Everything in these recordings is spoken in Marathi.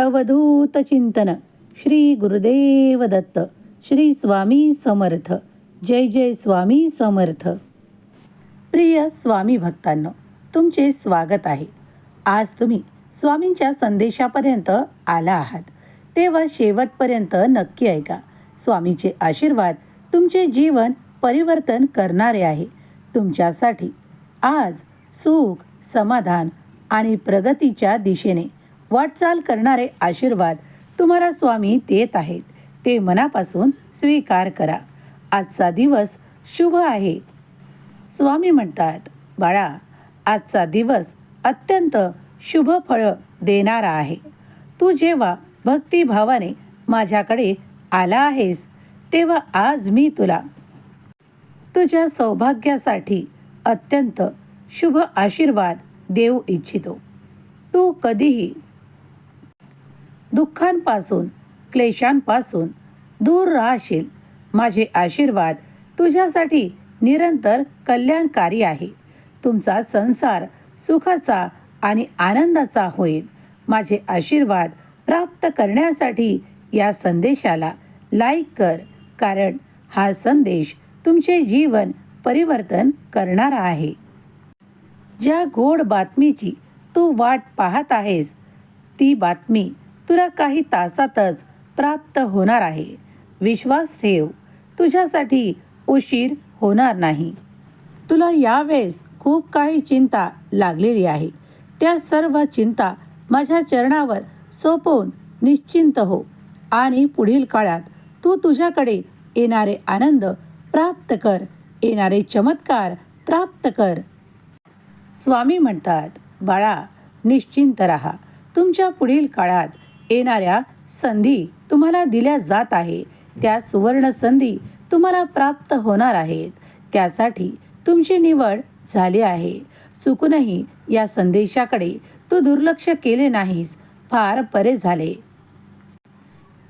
अवधूत चिंतन. श्री गुरुदेव दत्त. श्री स्वामी समर्थ. जय जय स्वामी समर्थ. प्रिय स्वामी भक्तांनो तुमचे स्वागत आहे. आज तुम्ही स्वामींच्या संदेशापर्यंत आला आहात. तेव्हा शेवटपर्यंत नक्की ऐका. स्वामीचे आशीर्वाद तुमचे जीवन परिवर्तन करणारे आहे. तुमच्यासाठी आज सुख समाधान आणि प्रगतीच्या दिशेने वाटचाल करणारे आशीर्वाद तुम्हाला स्वामी देत आहेत. ते मनापासून स्वीकार करा. आजचा दिवस शुभ आहे. स्वामी म्हणतात बाळा आजचा दिवस अत्यंत शुभ फळं देणारा आहे. तू जेव्हा भक्तिभावाने माझ्याकडे आला आहेस तेव्हा आज मी तुला तुझ्या सौभाग्यासाठी अत्यंत शुभ आशीर्वाद देऊ इच्छितो. तू कधीही दुःखांपासून क्लेशांपासून दूर राहशील. माझे आशीर्वाद तुझ्यासाठी निरंतर कल्याणकारी आहे. तुमचा संसार सुखाचा आणि आनंदाचा होईल. माझे आशीर्वाद प्राप्त करण्यासाठी या संदेशाला लाईक कर कारण हा संदेश तुमचे जीवन परिवर्तन करणारा आहे. ज्या गोड बातमीची तू वाट पाहत आहेस ती बातमी तुला काही तासातच प्राप्त होणार आहे. विश्वास ठेव तुझ्यासाठी उशीर होणार नाही. तुला यावेळेस खूप काही चिंता लागलेली आहे. त्या सर्व चिंता माझ्या चरणावर सोपवून निश्चिंत हो आणि पुढील काळात तू तुझ्याकडे येणारे आनंद प्राप्त कर येणारे चमत्कार प्राप्त कर. स्वामी म्हणतात बाळा निश्चिंत राहा. तुमच्या पुढील काळात येणाऱ्या संधी तुम्हाला दिल्या जात आहे त्या सुवर्ण संधी तुम्हाला प्राप्त होणार आहेत. त्यासाठी तुमची निवड झाली आहे. चुकूनही या संदेशाकडे तू दुर्लक्ष केले नाहीस. फार बरे झाले.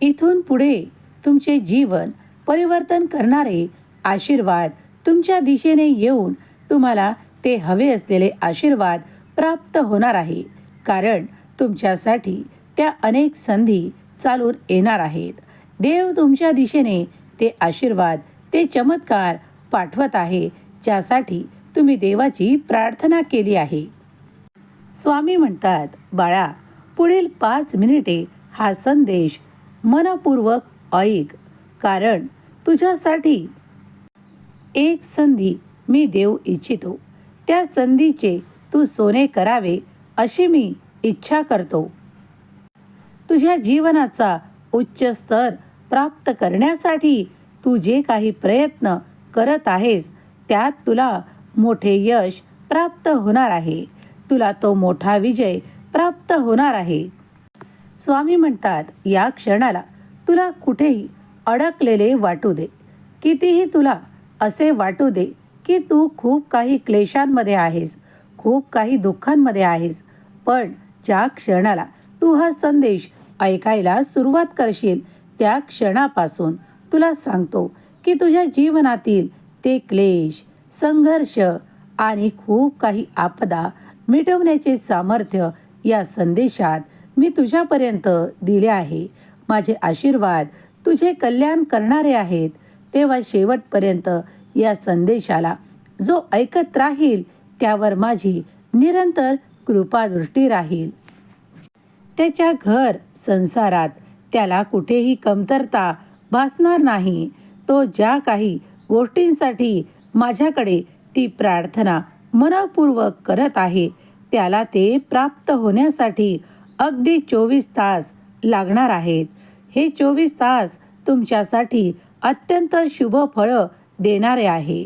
इथून पुढे तुमचे जीवन परिवर्तन करणारे आशीर्वाद तुमच्या दिशेने येऊन तुम्हाला ते हवे असलेले आशीर्वाद प्राप्त होणार आहे. कारण तुमच्यासाठी त्या अनेक संधी चालून येणार आहेत. देव तुमच्या दिशेने ते आशीर्वाद ते चमत्कार पाठवत आहे ज्यासाठी तुम्ही देवाची प्रार्थना केली आहे. स्वामी म्हणतात बाळा पुढील पाच मिनिटे हा संदेश मनपूर्वक ऐक कारण तुझ्यासाठी एक संधी मी देऊ इच्छितो. त्या संधीचे तू सोने करावे अशी मी इच्छा करतो. तुझ्या जीवनाचा उच्च स्तर प्राप्त करण्यासाठी तू जे काही प्रयत्न करत आहेस त्यात तुला मोठे यश प्राप्त होणार आहे. तुला तो मोठा विजय प्राप्त होणार आहे. स्वामी म्हणतात या क्षणाला तुला कुठेही अडकलेले वाटू दे. कितीही तुला असे वाटू दे की तू खूप काही क्लेशांमध्ये आहेस खूप काही दुःखांमध्ये आहेस पण ज्या क्षणाला तू हा संदेश ऐकायला सुरुवात करशील त्या क्षणापासून. तुला सांगतो की तुझ्या जीवनातील ते क्लेश संघर्ष आणि खूप काही आपदा मिटवण्याचे सामर्थ्य या संदेशात मी तुझ्यापर्यंत दिले आहे. माझे आशीर्वाद तुझे कल्याण करणारे आहेत. तेव्हा शेवटपर्यंत या संदेशाला जो ऐकत राहील त्यावर माझी निरंतर कृपादृष्टी राहील. त्याच्या घर संसारात त्याला कुठेही कमतरता भासणार नाही. तो ज्या काही गोष्टींसाठी माझ्याकडे ती प्रार्थना मनपूर्वक करत आहे त्याला ते प्राप्त होण्यासाठी अगदी चोवीस तास लागणार आहेत. हे चोवीस तास तुमच्यासाठी अत्यंत शुभ फळं देणारे आहे.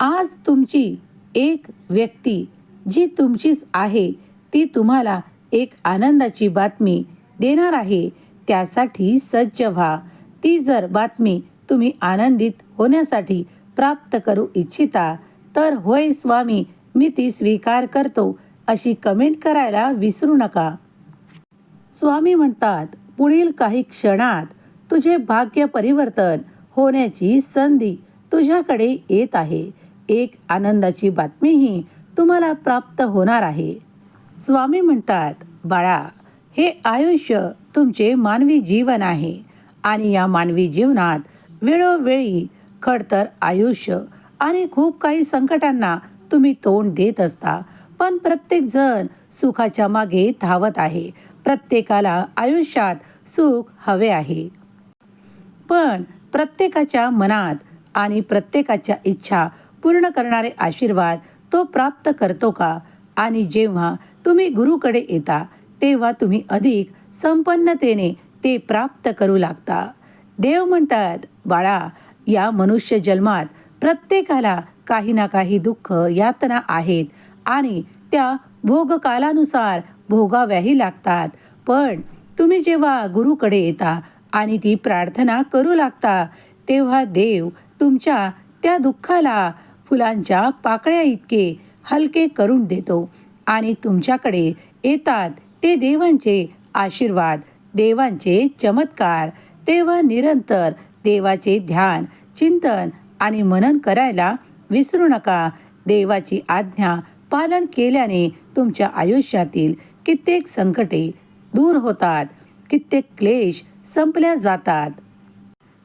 आज तुमची एक व्यक्ती जी तुमचीच आहे ती तुम्हाला एक आनंदाची बातमी देणार आहे. त्यासाठी सज्ज व्हा. ती जर बातमी तुम्ही आनंदित होण्यासाठी प्राप्त करू इच्छिता तर होय स्वामी मी ती स्वीकार करतो अशी कमेंट करायला विसरू नका. स्वामी म्हणतात पुढील काही क्षणात तुझे भाग्य परिवर्तन होण्याची संधी तुझ्याकडे येत आहे. एक आनंदाची बातमीही तुम्हाला प्राप्त होणार आहे. स्वामी म्हणतात बाळा हे आयुष्य तुमचे मानवी जीवन आहे आणि या मानवी जीवनात वेळोवेळी खडतर आयुष्य आणि खूप काही संकटांना तुम्ही तोंड देत असता. पण प्रत्येकजण सुखाच्या मागे धावत आहे. प्रत्येकाला आयुष्यात सुख हवे आहे. पण प्रत्येकाच्या मनात आणि प्रत्येकाच्या इच्छा पूर्ण करणारे आशीर्वाद तो प्राप्त करतो का? आणि जेव्हा तुम्ही गुरुकडे येता तेव्हा तुम्ही अधिक संपन्नतेने ते प्राप्त करू लागता. देव म्हणतात बाळा या मनुष्य जन्मात प्रत्येकाला काही ना काही दुःख यातना आहेत आणि त्या भोगकालानुसार भोगाव्याही लागतात. पण तुम्ही जेव्हा गुरुकडे येता आणि ती प्रार्थना करू लागता तेव्हा देव तुमच्या त्या दुःखाला फुलांच्या पाकळ्या इतके हलके करून देतो. आणि तुमच्याकडे येतात ते देवांचे आशीर्वाद देवांचे चमत्कार. तेव्हा निरंतर देवाचे ध्यान चिंतन आणि मनन करायला विसरू नका. देवाची आज्ञा पालन केल्याने तुमच्या आयुष्यातील कित्येक संकटे दूर होतात कित्येक क्लेश संपल्या जातात.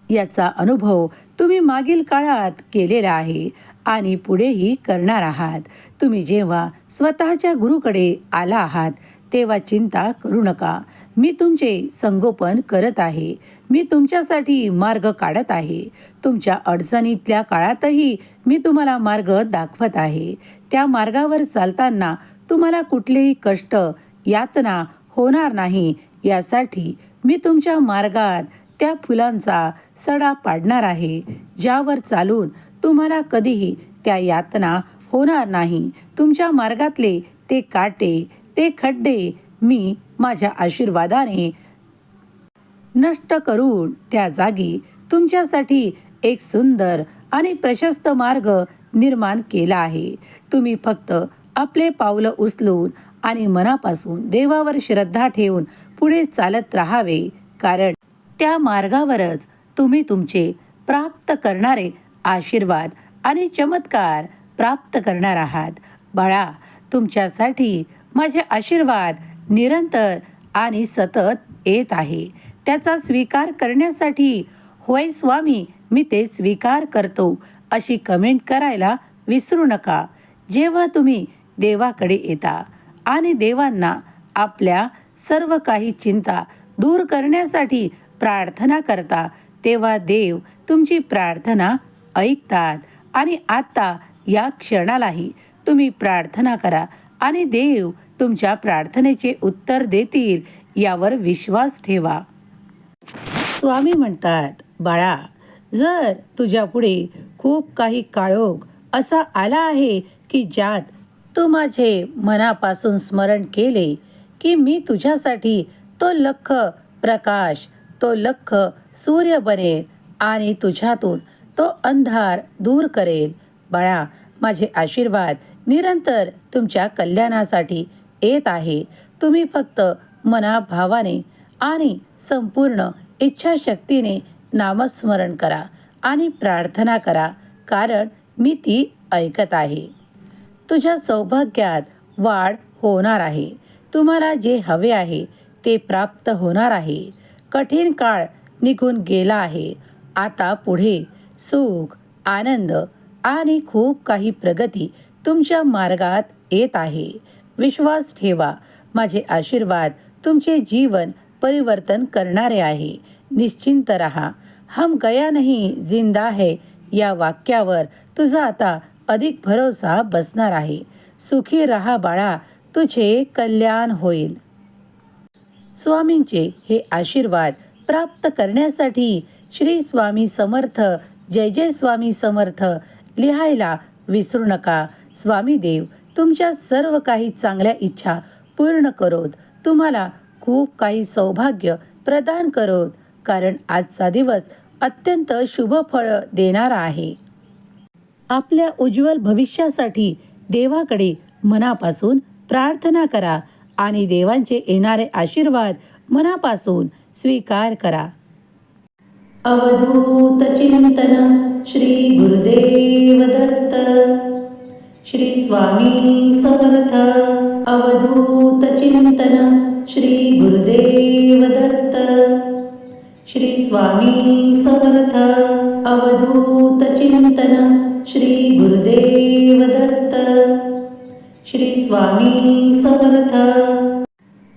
याचा अनुभव तुम्ही मागील काळात केलेला आहे. आणि पुढेही करणार आहात. तुम्ही जेव्हा स्वतःच्या गुरुकडे आला आहात तेव्हा चिंता करू नका. मी तुमचे संगोपन करत आहे. मी तुमच्यासाठी मार्ग काढत आहे. तुमच्या अडचणीतल्या काळातही मी तुम्हाला मार्ग दाखवत आहे. त्या मार्गावर चालताना तुम्हाला कुठलेही कष्ट यातना होणार नाही. यासाठी मी तुमच्या मार्गात त्या फुलांचा सडा पाडणार आहे ज्यावर चालून तुम्हाला कधीही त्या यातना होणार नाही. तुमच्या मार्गातले ते काटे ते खड्डे मी माझ्या आशीर्वादाने नष्ट करून त्या जागी तुमच्यासाठी एक सुंदर आणि प्रशस्त मार्ग निर्माण केला आहे. तुम्ही फक्त आपले पावलं उचलून आणि मनापासून देवावर श्रद्धा ठेवून पुढे चालत राहावे. कारण त्या मार्गावरच तुम्ही तुमचे प्राप्त करणारे आशीर्वाद आणि चमत्कार प्राप्त करणार आहात. बाळा तुमच्यासाठी माझे आशीर्वाद निरंतर आणि सतत येत आहे. त्याचा स्वीकार करण्यासाठी होय स्वामी मी ते स्वीकार करतो. अशी कमेंट करायला विसरू नका. जेव्हा तुम्ही देवाकडे येता आणि देवांना आपल्या सर्व काही चिंता दूर करण्यासाठी प्रार्थना करता तेव्हा देव तुमची प्रार्थना ऐकतात. आणि आता या क्षणालाही तुम्ही प्रार्थना करा आणि देव तुमच्या प्रार्थनेचे उत्तर देतील यावर विश्वास ठेवा. स्वामी म्हणतात बाळा जर तुझ्यापुढे खूप काही काळोख असा आला आहे की ज्यात तू माझे मनापासून स्मरण केले की मी तुझ्यासाठी तो लख प्रकाश तो लख सूर्य बनेल आणि तुझ्यातून तो अंधार दूर करेल. बाळा माझे आशीर्वाद निरंतर तुमच्या कल्याणासाठी येत आहे. तुम्ही फक्त मनाभावाने आणि संपूर्ण इच्छाशक्तीने नामस्मरण करा आणि प्रार्थना करा कारण मी ती ऐकत आहे. तुझ्या सौभाग्यात वाढ होणार आहे. तुम्हाला जे हवे आहे ते प्राप्त होणार आहे. कठीण काळ निघून गेला आहे. आता पुढे सुख आनंद आणि खूप काही प्रगती तुमच्या मार्गात येत आहे. विश्वास ठेवा. माझे आशीर्वाद तुमचे जीवन परिवर्तन करणारे आहे. निश्चिंत रहा. हम गया नाही जिंदा है. या वाक्यावर तुझा आता अधिक भरोसा बसणार आहे. सुखी रहा बाळा तुझे कल्याण होईल. स्वामींचे हे आशीर्वाद प्राप्त करण्यासाठी श्री स्वामी समर्थ जय जय स्वामी समर्थ. लिहायला विसरू नका. स्वामी देव तुमच्या सर्व काही चांगल्या इच्छा पूर्ण करोत. तुम्हाला खूप काही सौभाग्य प्रदान करोत कारण आजचा दिवस अत्यंत शुभ फळ देणारा आहे. आपल्या उज्ज्वल भविष्यासाठी देवाकडे मनापासून प्रार्थना करा आणि देवांचे येणारे आशीर्वाद मनापासून स्वीकार करा. अवधूत चिंतन श्री गुरुदेव दत्त। श्री स्वामी समर्थ अवधूत चिंतन श्री गुरुदेव दत्त। श्री स्वामी समर्थ अवधूत चिंतन श्री गुरुदेव दत्त। श्री स्वामी समर्थ